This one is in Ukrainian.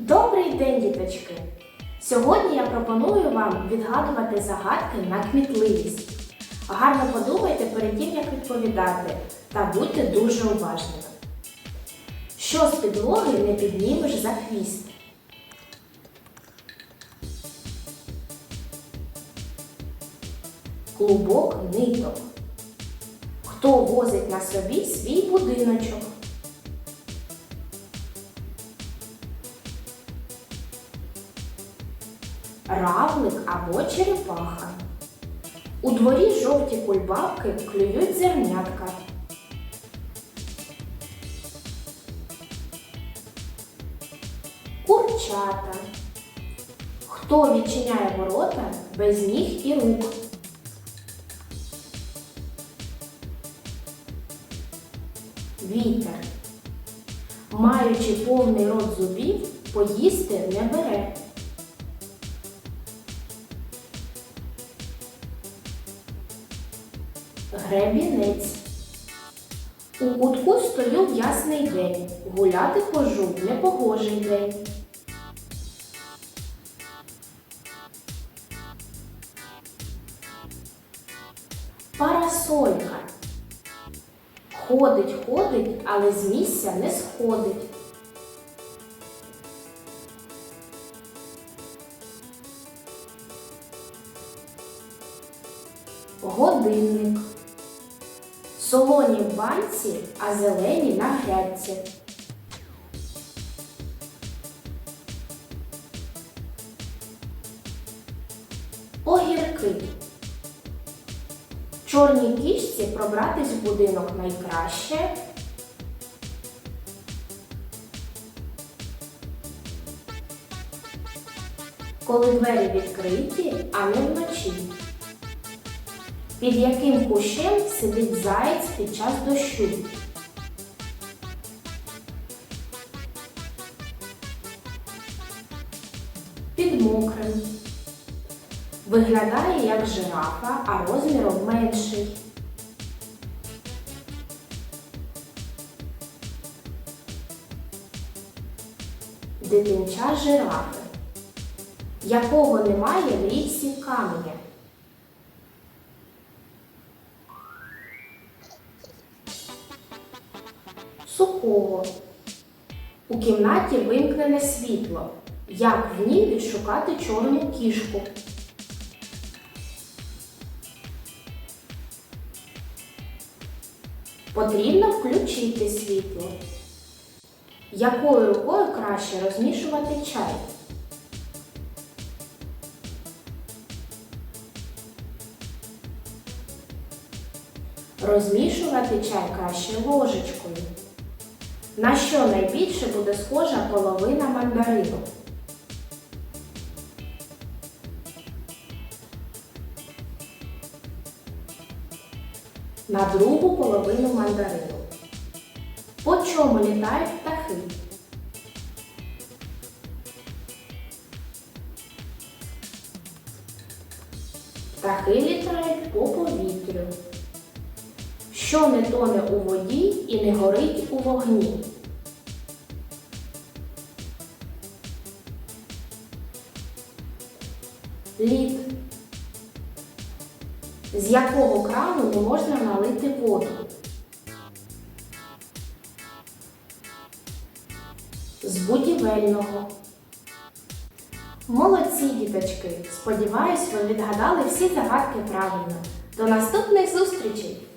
Добрий день, діточки! Сьогодні я пропоную вам відгадувати загадки на кмітливість. Гарно подумайте перед тим, як відповідати, та будьте дуже уважними. Що з підлоги не піднімеш за хвіст? Клубок ниток. Хто возить на собі свій будиночок? Равлик або черепаха. У дворі жовті кульбабки клюють зернятка. Курчата. Хто відчиняє ворота без ніг і рук? Вітер. Маючи повний рот зубів, поїсти не бере. Гребінець. У кутку стою в ясний день. Гуляти хожу в непогожий день. Парасолька. Ходить, ходить, але з місця не сходить. Годинник. Солоні в банці, а зелені на грядці. Огірки. Чорній кішці пробратись в будинок найкраще. Коли двері відкриті, а не вночі. Під яким кущем сидить заєць під час дощу? Під мокрим. Виглядає як жирафа, а розміром менший. Дитинча жирафи, якого немає в річці каменя. Сухого. У кімнаті вимкнене світло. Як в ній відшукати чорну кішку? Потрібно включити світло. Якою рукою краще розмішувати чай? Розмішувати чай краще ложечкою. На що найбільше буде схожа половина мандарину? На другу половину мандарину. По чому літають птахи? Птахи літають по повітрю. Що не тоне у воді і не горить у вогні? Лід. З якого крану можна налити воду? З будівельного. Молодці, діточки! Сподіваюсь, ви відгадали всі загадки правильно. До наступних зустрічей!